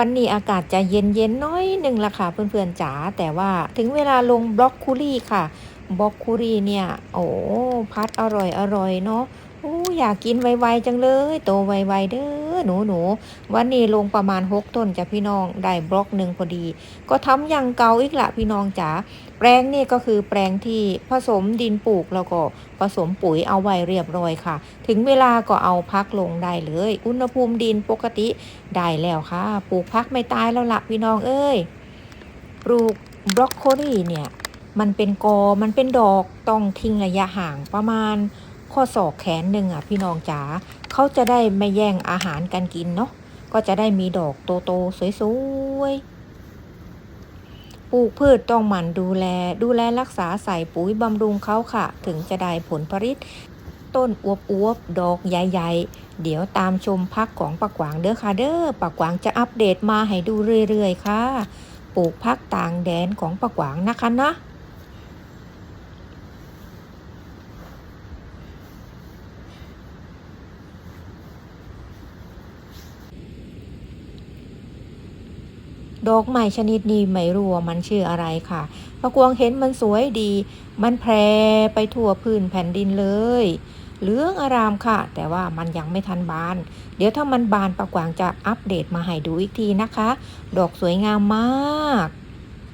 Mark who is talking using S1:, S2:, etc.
S1: วันนี้อากาศจะเย็นเย็นน้อยหนึ่งละค่ะเพื่อนๆจ๋าแต่ว่าถึงเวลาลงบล็อกคูรี่ค่ะบล็อกคูรี่เนี่ย โอ้พัดอร่อยอร่อยเนาะโอ้อยากกินไวๆจังเลย โตไวๆเด้อ อหนูหนูวันนี้ลงประมาณ6ต้นจ้ะพี่น้องได้บล็อกหนึ่งพอดี ก็ทำอย่างเก่าอีกละพี่น้องจ๋าแปลงนี่ก็คือแปลงที่ผสมดินปลูกแล้วก็ผสมปุ๋ยเอาไว้เรียบร้อยค่ะ ถึงเวลาก็เอาพักลงได้เลย อุณหภูมิดินปกติได้แล้วค่ะ ปลูกพักไม่ตายแล้วละพี่น้องเอ้ยปลูกบรอกโคลีเนี่ยมันเป็นกอมันเป็นดอกต้องทิ้งระยะห่างประมาณ ข้อศอกแขนหนึ่งอะพี่น้องจ๋าเขาจะได้ไม่แย่งอาหารกันกินเนาะก็จะได้มีดอกโตๆสวยๆปลูกพืชต้องหมั่นดูแล ดูแลรักษาใส่ปุ๋ยบำรุงเขาค่ะ ถึงจะได้ผลผลิต ต้นอวบๆ ดอกใหญ่ๆ เดี๋ยวตามชมพักของปักหวางเด้อค่ะเด้อปักหวางจะอัปเดตมาให้ดูเรื่อยๆ ค่ะ ปลูกพักต่างแดนของปักหวางนะคะนะ ดอกไม้ชนิดนี้ไม่รู้ว่ามันชื่ออะไรค่ะพระกวงเห็นมันสวยดี มันแพร่ไปทั่วพื้นแผ่นดินเลยเหลืองอารามค่ะ แต่ว่ามันยังไม่ทันบาน เดี๋ยวถ้ามันบานปะกวางจะอัปเดตมาให้ดูอีกทีนะคะ ดอกสวยงามมาก